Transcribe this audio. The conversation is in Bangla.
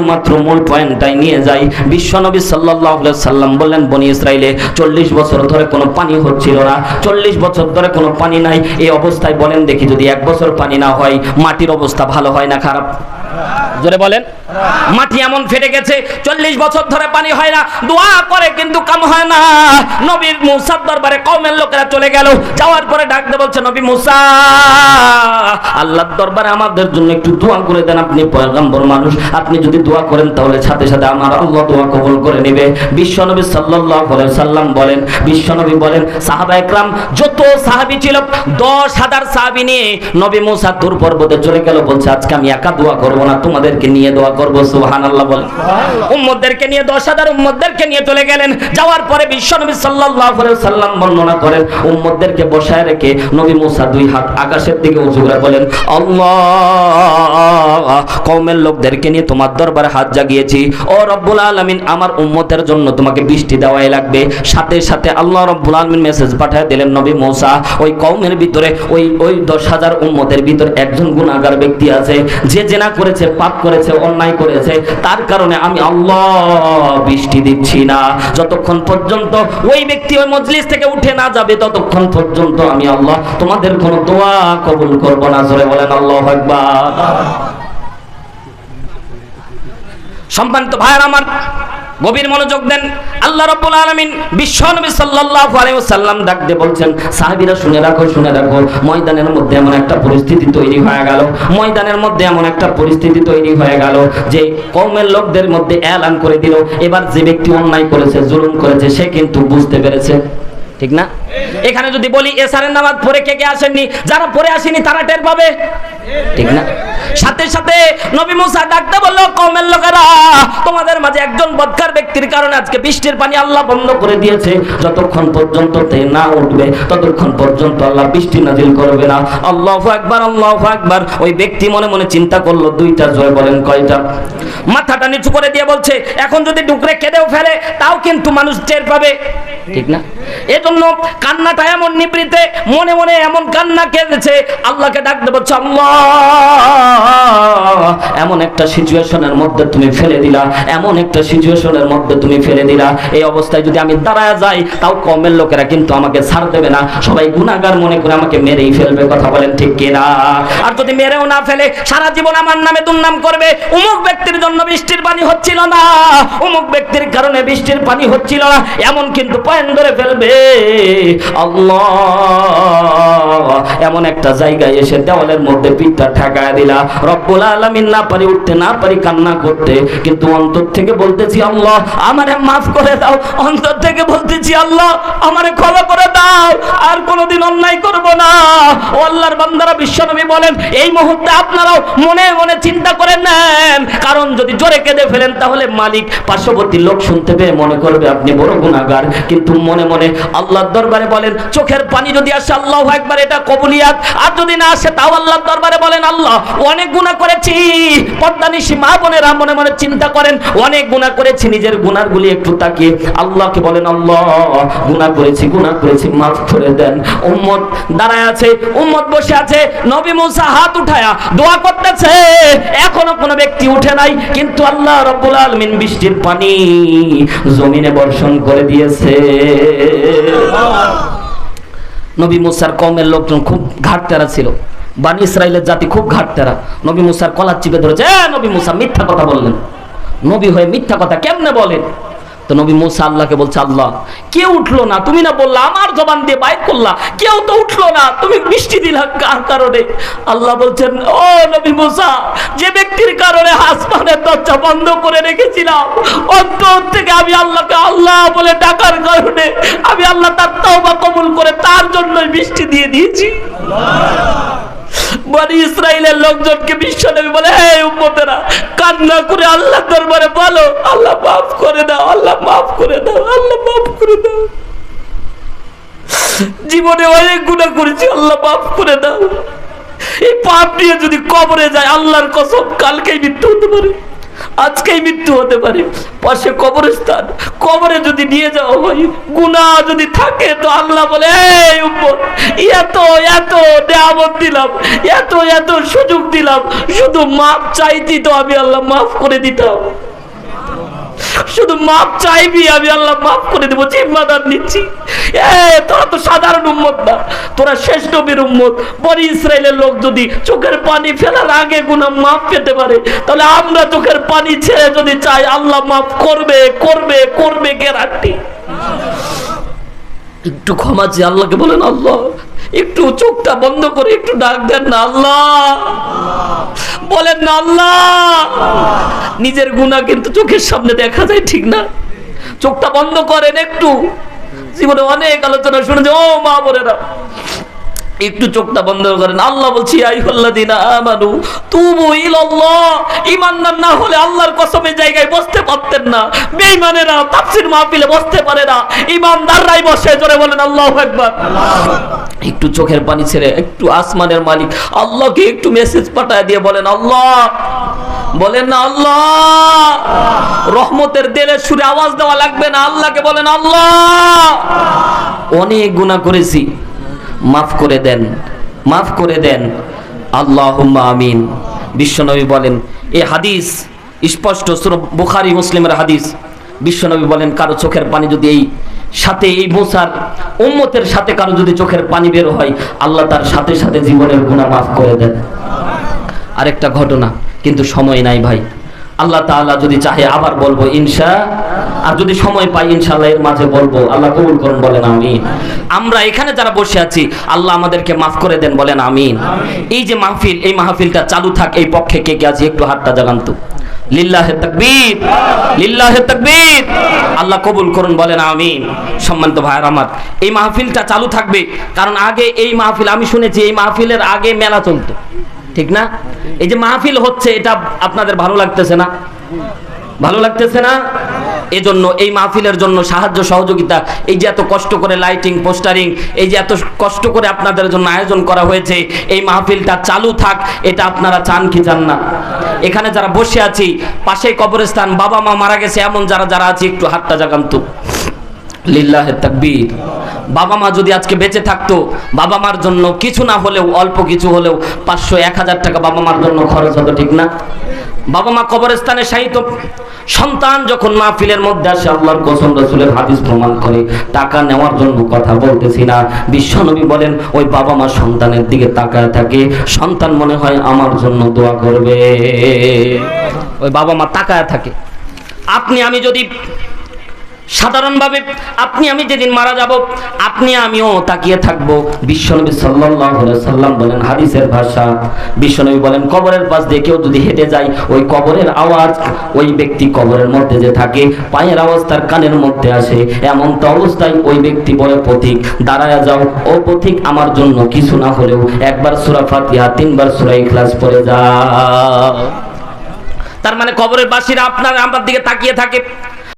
মাত্র মূল পয়েন্টটাই নিয়ে যাই। বিশ্বনবী সাল্লাহ সাল্লাম বললেন, বনি ইসরায়েলে চল্লিশ বছর ধরে কোনো পানি হচ্ছিল না। চল্লিশ বছর ধরে কোনো পানি নাই। এই অবস্থায় বলেন দেখি যদি এক বছর পানি না হয়, মাটির অবস্থা ভালো হয় না খারাপ? জোরে বলেন। মাটি এমন ফেটে গেছে, চল্লিশ বছর ধরে পানি হয় না, দোয়া করে কিন্তু কাম হয় না। নবীর মুসার দরবারে কমের লোকেরা চলে গেল, যাওয়ার পরে ডাকতে বলছে, নবী মুসা, আল্লাহর দরবারে আমাদের জন্য একটু দোয়া করে দেন, আপনি পয়গম্বর মানুষ। আপনি যদি দোয়া করেন, তাহলে সাথে সাথে আমার আল্লাহ দোয়া কবুল করে নেবে। বিশ্বনবী সাল্লাল্লাহু আলাইহি সাল্লাম বলেন, বিশ্বনবী বলেন, সাহাবা একরাম, যত সাহাবী ছিল, দশ হাজার সাহাবী নিয়ে নবী মুসা তুর পর্বতে চলে গেল, বলছে, আজকে আমি একা দোয়া করব না, তোমাদেরকে নিয়ে দোয়া করব সুবহানাল্লাহ বলেন। উম্মতদেরকে নিয়ে দশ হাজার উম্মতদেরকে নিয়ে চলে গেলেন। যাওয়ার পরে বিশ্বনবী সাল্লাল্লাহু আলাইহি সাল্লাম বর্ণনা করেন উম্মতদেরকে বসায় রেখে নবী মুসা দুই হাত আকাশের দিকে উঁচু করে বলেন আল্লাহ কওমের লোকদেরকে নিয়ে তোমার দরবারে হাত জাগিয়েছি। ও রব্বুল আলামিন আমার উম্মতের জন্য তোমাকে বৃষ্টি দেওয়াই লাগবে। সাথে সাথে আল্লাহ রব্বুল আলামিন মেসেজ পাঠিয়ে দিলেন নবী মুসা ওই কওমের ভিতরে ওই ওই দশ হাজার উম্মতের ভিতর একজন গুণাগার ব্যক্তি আছে। যে জেনা করেছে পাপ করেছে অন্যায় করেছে, তার কারণে আমি আল্লাহ বৃষ্টি দিচ্ছি না। যতক্ষণ পর্যন্ত ওই ব্যক্তি ওই মজলিস থেকে উঠে না যাবে, ততক্ষণ পর্যন্ত আমি আল্লাহ তোমাদের কোনো দোয়া কবুল করব না। জোরে বলেন, আল্লাহ একবার সম্মানিত ভাইয়ের আমার গভীর মনোযোগ দেন। আল্লাহ রাব্বুল আলামিন বিশ্ব নবী সাল্লাল্লাহু আলাইহি ওয়াসাল্লাম ডাক দিয়ে বলছেন, সাহাবীরা শুনে রাখো শুনে রাখো, ময়দানের মধ্যে এমন একটা পরিস্থিতি তৈরি হয়ে গেল, ময়দানের মধ্যে এমন একটা পরিস্থিতি তৈরি হয়ে গেল যে কওমের লোকদের মধ্যে এলান করে দিল। এবার যে ব্যক্তি অন্যায় করেছে, জুলুম করেছে, সে কিন্তু বুঝতে পেরেছে। ঠিক না? এখানে যদি বলি এসারের নামাজ পড়ে কে কে আসেননি? যারা পড়ে আসেনি তারা টের পাবে। ঠিক না? সাথে সাথে নবী মুসা ডাকতে বলল কমের লোকেরা, তোমাদের মাঝে একজন বদকার ব্যক্তির কারণে আজকে বৃষ্টির পানি আল্লাহ বন্ধ করে দিয়েছে। যতক্ষণ পর্যন্ত তে না উঠবে, ততক্ষণ পর্যন্ত আল্লাহ বৃষ্টি নাজিল করবে না। আল্লাহু আকবার আল্লাহু আকবার। ওই ব্যক্তি মনে মনে চিন্তা করল, দুইটা জয় বলেন কয়টা? মাথাটা নিচু করে দিয়ে বলছে, এখন যদি ডুকরে কেঁদেও ফেলে, তাও কিন্তু মানুষ টের পাবে। ঠিক না? এজন্য কান্নাটা এমন নিবৃতে মনে মনে এমন কান্না কেঁদেছে আল্লাহকে ডাকতে বলছে এমন একটা সিচুয়েশনের মধ্যে তুমি ফেলে দিলা, এমন একটা সিচুয়েশনের মধ্যে তুমি ফেলে দিলা। এই অবস্থায় যদি আমি দাঁড়ায় যাই, তাও কমের লোকেরা কিন্তু আমাকে ছাড় দেবে না। সবাই গুণাগার মনে করে আমাকে মেরেই ফেলবে, কথা বলেন ঠিক কিনা? আর যদি মেরেও না ফেলে, সারা জীবন আমার নামে দুর্নাম করবে। অমুক ব্যক্তির জন্য বৃষ্টির পানি হচ্ছিল না। অমুক ব্যক্তির কারণে বৃষ্টির পানি হচ্ছিল না। এমন কিন্তু পয়েন্ট ধরে ফেলবে। আল্লাহ। এমন একটা জায়গায় এসে দেওয়ালের মধ্যে পিঠটা ঠেকায় দিলা। রব্বুল আলমিন না পারি উঠতে, না পারি কান্না করতে, কিন্তু অন্তর থেকে বলতেছি, আল্লাহ, আমারে মাফ করে দাও। অন্তর থেকে বলতেছি, আল্লাহ, আমারে ক্ষমা করে দাও। আর কোনোদিন অন্যায় করব না। ও আল্লাহর বান্দারা বিশ্বনবী বলেন, এই মুহূর্তে আপনারাও মনে মনে চিন্তা করে নেন। কারণ যদি জোরে কেঁদে ফেলেন, তাহলে মালিক পার্শ্ববর্তী লোক শুনতে পেয়ে মনে করবে আপনি বড় গুণাগার কিন্তু মনে মনে আল্লাহর দরবারে বলেন, চোখের পানি যদি আসে, আল্লাহ একবার এটা কবুলিয়াত। আর যদি না আসে, তাও আল্লাহর দরবারে বলেন, আল্লাহ, অনেক গুনাহ করেছি। পদ্মানিশী মা বোনেরা মনে মনে চিন্তা করেন, অনেক গুনাহ করেছি, নিজের গুনাহগুলি একটু তাকিয়ে। আল্লাহকে বলেন, আল্লাহ, গুনাহ করেছি গুনাহ করেছি, মাফ করে দেন। উম্মত দাঁড়ায় আছে উম্মত বসে আছে। নবী মুসা হাত উঠায়া দোয়া করতেছে। এখনও কোনো ব্যক্তি উঠে নাই কিন্তু আল্লাহ রব্বুল আলামিন বৃষ্টির পানি জমিনে বর্ষণ করে দিয়েছে। নবী মুসার কমের লোকজন খুব ঘাটতেরা ছিল। বানি ইসরায়েলের জাতি খুব ঘাটতেরা। নবী মুসার কলার চিপে ধরেছে "এ, নবী মুসা মিথ্যা কথা বললেন। নবী হয়ে মিথ্যা কথা কেমনে বলেন? তো নবী মুসা আল্লাহকে বলছে, আল্লাহ, কেউ উঠল না। তুমি না বললা, আমার জবান দিয়ে বাইর করলা। কেউ তো উঠল না। তুমি বৃষ্টি দিলা কার কারণে? আল্লাহ বলছেন, ও নবী মুসা, যে ব্যক্তির কারণে আসমানের দরজা বন্ধ করে রেখেছিলাম, অন্তর থেকে আমি আল্লাহকে আল্লাহ বলে ডাকার কারণে আমি আল্লাহ তার তওবা কবুল করে তার জন্যই বৃষ্টি দিয়ে দিয়েছি। বনি ইসরায়েলের লোকজনকে বিশ্ব নেবে বলে, হে উম্মতেরা, কান্না করে আল্লাহ দরবারে বলো, আল্লাহ মাফ করে দাও, আল্লাহ মাফ করে দাও, আল্লাহ মাফ করে দাও। জীবনে অনেক গুণা করেছি, আল্লাহ মাফ করে দাও। এই পাপ নিয়ে যদি কবরে যায়, আল্লাহর কসম কালকেই মৃত্যু হতে পারে। আজকেই মৃত্যু হতে পারে। পাশে কবরস্থান। কবরে যদি নিয়ে যাওয়া হয় গুনা যদি থাকে, তো আল্লাহ বলে এত এত নেয়ামত দিলাম, এত এত সুযোগ দিলাম, শুধু মাফ চাইতি তো আমি আল্লাহ মাফ করে দিতাম। শুধু মাপ চাইবি, আমি আল্লাহ মাফ করে দেবো, জিম্মাদার নিচ্ছি। তোরা তো সাধারণ উম্মত না। তোরা শেষ নবীর উম্মত। বনি ইসরায়েলের লোক যদি চোখের পানি ফেলার আগে গুনা মাফ পেতে পারে, তাহলে আমরা চোখের পানি ছেড়ে যদি চাই, আল্লাহ মাফ করবে করবে করবে গ্যারান্টি একটু ক্ষমা চেয়ে আল্লাহকে বলেন, আল্লাহ, একটু চোখটা বন্ধ করে একটু ডাক দেন না, আল্লাহ। বলেন না, আল্লাহ। নিজের গুণা কিন্তু চোখের সামনে দেখা যায় ঠিক না। চোখটা বন্ধ করেন একটু। জীবনে অনেক আলোচনা শুনেছে, ও মা বোনেরা। একটু চোখটা বন্ধ করেন। আল্লাহ বলছি একটু চোখের পানি ছেড়ে, একটু আসমানের মালিক, আল্লাহকে একটু মেসেজ পাঠায় দিয়ে বলেন, আল্লাহ। বলেন, না, আল্লাহ। রহমতের দেলের সুরে আওয়াজ দেওয়া লাগবে না। আল্লাহকে বলেন, আল্লাহ। অনেক গুনাহ করেছি। মাফ করে দেন, মাফ করে দেন। আল্লাহ আমিন। বিশ্বনবী বলেন, এ হাদিস, স্পষ্ট বুখারি মুসলিমের হাদিস। বিশ্বনবী বলেন, কারও চোখের পানি যদি এই সাথে, এই বোসার উম্মতের সাথে কারও যদি চোখের পানি বের হয়, আল্লাহ তার সাথে সাথে জীবনের গুনাহ মাফ করে দেন। আরেকটা ঘটনা, কিন্তু সময় নাই ভাই। আল্লাহ তাআলা যদি চাহে আবার বলব, ইনশা, আর যদি সময় পাই, ইনশাআল্লাহ এর মাঝে বলব। আল্লাহ কবুল করুন, বলেন আমিন। আমরা এখানে যারা বসে আছি, আল্লাহ আমাদেরকে মাফ করে দেন, বলেন আমিন। এই যে মাহফিল, এই মাহফিলটা চালু থাক, এই পক্ষে কে কে আছে, একটু হাতটা জাগান তো। লিল্লাহে তাকবীর লিল্লাহে তাকবীর। আল্লাহ কবুল করুন, বলেন আমিন। সম্মানিত ভাইয়ের আমার, এই মাহফিলটা চালু থাকবে, কারণ আগে এই মাহফিল, আমি শুনেছি এই মাহফিলের আগে মেলা চলতো। ঠিক না? এই যে মাহফিল হচ্ছে, এটা আপনাদের ভালো লাগতেছে না? ভালো লাগতেছে না? এজন্য, এই মাহফিলের জন্য সাহায্য সহযোগিতা, এই যে এত কষ্ট করে লাইটিং পোস্টারিং এই যে এত কষ্ট করে আপনাদের জন্য আয়োজন করা হয়েছে, এই মাহফিলটা চালু থাক, এটা আপনারা চান কি চান না? এখানে যারা বসে আছি, পাশেই কবরস্থান বাবা মা মারা গেছে, এমন যারা যারা আছে, একটু হাতটা জাগান্ত লিল্লাহে তাকবীর। বাবা মা যদি আজকে বেঁচে থাকতো, বাবা মার জন্য কিছু না হলেও, অল্প কিছু হলেও পাঁচশো এক হাজার টাকা বাবা মার জন্য খরচ হতো, ঠিক না? বাবা মা কবরস্থানে সাহিত্য সন্তান যখন মাহফিলের মধ্যে আসে, আল্লাহর কসম রসুলের হাদিস প্রমাণ করে, টাকা নেওয়ার জন্য কথা বলতেছি না। বিশ্বনবী বলেন, ওই বাবা মা সন্তানের দিকে তাকায় থাকে, সন্তান মনে হয় আমার জন্য দোয়া করবে। ওই বাবা মা তাকায় থাকে। আপনি, আমি যদি সাধারণভাবে আপনি, আমি যেদিন মারা যাব, আপনি, আমিও তাকিয়ে থাকব। বিশ্বনবী সাল্লাম বলেন, হাদিসের ভাষা। বিশ্বনবী বলেন, কবরের পাশ দিয়ে কেউ যদি হেঁটে যায়, ওই কবরের আওয়াজ, ওই ব্যক্তি কবরের মধ্যে যে থাকে, পায়ের আওয়াজ তার কানের মধ্যে আসে। এমন তো অবস্থায় ওই ব্যক্তি বলে, পথিক, দাঁড়ায়া যাও। ও পথিক, আমার জন্য কিছু না হলেও একবার সূরা ফাতিহা, তিনবার সূরা ইখলাস পড়ে যাও। তার মানে কবরের বাসীরা আপনার, আমার দিকে তাকিয়ে থাকে।